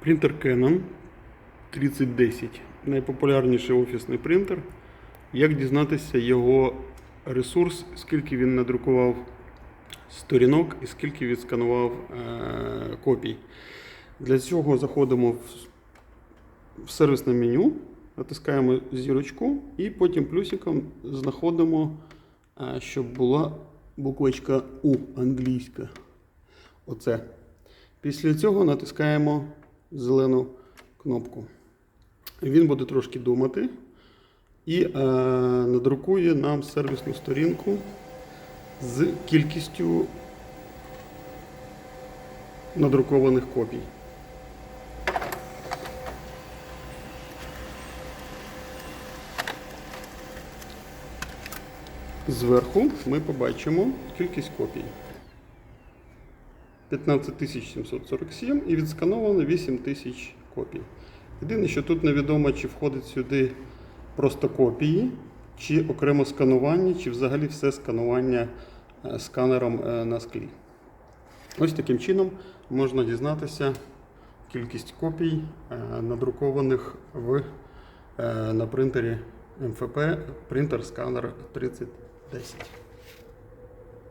Принтер Canon 3010. Найпопулярніший офісний принтер. Як дізнатися його ресурс, скільки він надрукував сторінок і скільки відсканував е, копій. Для цього заходимо в, в сервісне меню, натискаємо зірочку і потім плюсиком знаходимо, е, щоб була буквочка У англійська. Оце. Після цього натискаємо зелену кнопку. Він буде трошки думати і е, надрукує нам сервісну сторінку з кількістю надрукованих копій. Зверху ми побачимо кількість копій. 15747 і відскановано 8000 копій. Єдине, що тут невідомо, чи входить сюди просто копії, чи окремо сканування, чи взагалі все сканування е, сканером е, на склі. Ось таким чином можна дізнатися кількість копій, е, надрукованих в, на принтері МФП принтер сканер 3010.